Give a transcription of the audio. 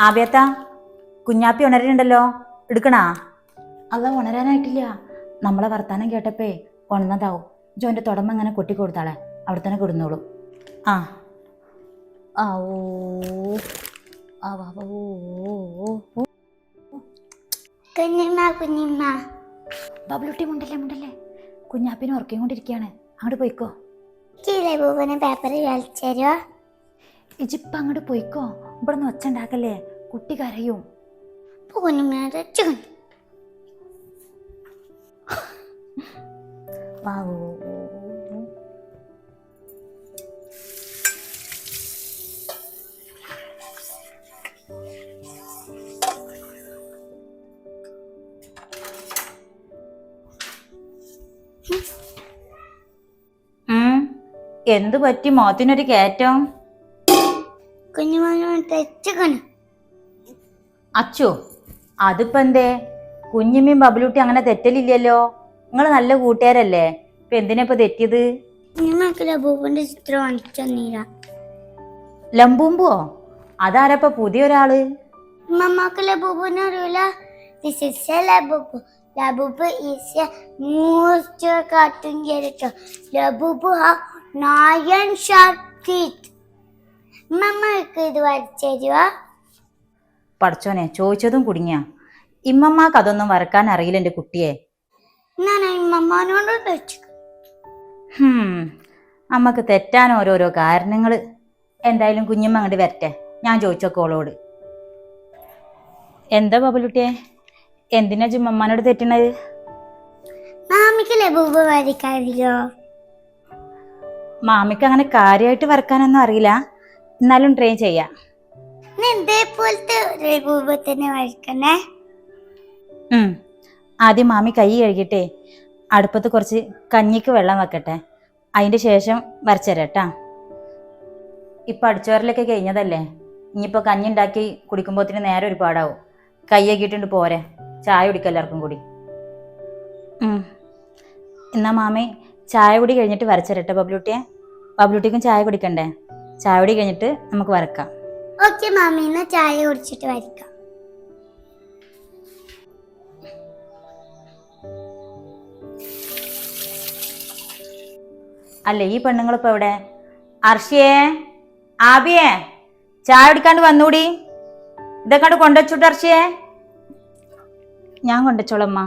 ആബിയത്ത കുഞ്ഞാപ്പി ഉണരുന്നുണ്ടല്ലോ എടുക്കണാ? അല്ല ഉണരാനായിട്ടില്ല. നമ്മളെ വർത്താനം കേട്ടപ്പേ ഉണർന്നതാവും. ജോന്റെ തുടമ്പ് അങ്ങനെ കൊട്ടി കൊടുത്താളെ. അവിടെ തന്നെ കൊടുന്നോളൂ. ആ. ആ ഓ ഓ. കുഞ്ഞിമ്മ കുഞ്ഞിമ്മ. ബബിളുട്ടി മുണ്ടല്ലേ മുണ്ടല്ലേ? കുഞ്ഞാപ്പിനെ ഉറക്കിയും കൊണ്ടിരിക്കുകയാണ്. അങ്ങോട്ട് പോയിക്കോ. കീഴെ പൂവിന് പേപ്പർ കളിച്ചോ ഇജിപ്പ അങ്ങോട്ട് പോയിക്കോ. ഇവിടെ നിന്ന് ഒച്ച ഉണ്ടാക്കല്ലേ കുട്ടി കരയും. കുഞ്ഞിമ്മ ചുൺ വാ, ഓ, ഓ, ഓ. ഉം. എന്ത് പറ്റി? മോത്തിനൊരു കയറ്റം? കുഞ്ഞുമോനെ അച്ചു അതിപ്പോ എന്തേ? കുഞ്ഞുമ്മയും ബബിലൂട്ടി അങ്ങനെ തെറ്റലില്ലല്ലോ. നിങ്ങൾ നല്ല കൂട്ടുകാരല്ലേ. ഇപ്പൊ എന്തിനാ ഇപ്പൊ തെറ്റിയത്? ലബൂബിന്റെ ചിത്രം തന്നീര. ലംബൂമ്പോ അതാരപ്പ പുതിയൊരാൾ? മമ്മക്ക് ലബൂബിനെ അറിയില്ല Labubu. Labubu is a most cartoon character Labubu have nine sharp teeth മമ്മക്ക് ഇത് വരച്ചു തരുവാ? പഠിച്ചോനെ ചോദിച്ചതും കുടുങ്ങിയ. ഇമ്മമ്മക്ക് അതൊന്നും വരക്കാൻ അറിയില്ല എന്റെ കുട്ടിയെ. അമ്മയ്ക്ക് തെറ്റാൻ ഓരോരോ കാരണങ്ങൾ. എന്തായാലും കുഞ്ഞമ്മ അങ്ങോട്ട് വരട്ടെ. ഞാൻ ചോദിച്ചോക്കെ ഓളോട്. എന്താ ബബലുട്ടിയെ? എന്തിനാ ജുമ്മമ്മനോട് തെറ്റണത്? മാമിക്ക് ലബൂബ് വരയ്ക്കാറില്ലോ മാമിക്ക് അങ്ങനെ കാര്യമായിട്ട് വരക്കാനൊന്നും അറിയില്ല. എന്നാലും ട്രെയിൻ ചെയ്യാം. ഇതേപോലത്തെ. ആദ്യം മാമി കൈ കഴുകിട്ടെ അടുപ്പത്ത് കുറച്ച് കഞ്ഞിക്ക് വെള്ളം വെക്കട്ടെ. അതിന്റെ ശേഷം വരച്ചരട്ടാ. ഇപ്പൊ അടിച്ചോരലൊക്കെ കഴിഞ്ഞതല്ലേ? ഇനിയിപ്പോ കഞ്ഞി ഉണ്ടാക്കി കുടിക്കുമ്പോത്തിന് നേരെ ഒരുപാടാവും. കൈ കഴുകിയിട്ടുണ്ട് പോരെ. ചായ കുടിക്കാം എല്ലാവർക്കും കൂടി. എന്നാ മാമി ചായ കൂടി കഴിഞ്ഞിട്ട് വരച്ചരട്ടെ ബബ്ലൂട്ടിയെ. ബബ്ലൂട്ടിക്കും ചായ കുടിക്കണ്ടേ? ചായ കുടി കഴിഞ്ഞിട്ട് നമുക്ക് വരക്കാം. ഓക്കെ മാമി എന്നാ ചായ കുടിച്ചിട്ട് വരക്കാം. അല്ല ഈ പെണ്ണുങ്ങളിപ്പോ എവിടെ? അർഷിയേ ആബിയേ ചായ കുടിക്കാണ്ട് വന്നൂടി. ഇതൊക്കെ കൊണ്ടുവച്ചോട്ട് അർഷിയേ? ഞാൻ കൊണ്ടുവച്ചോളമ്മ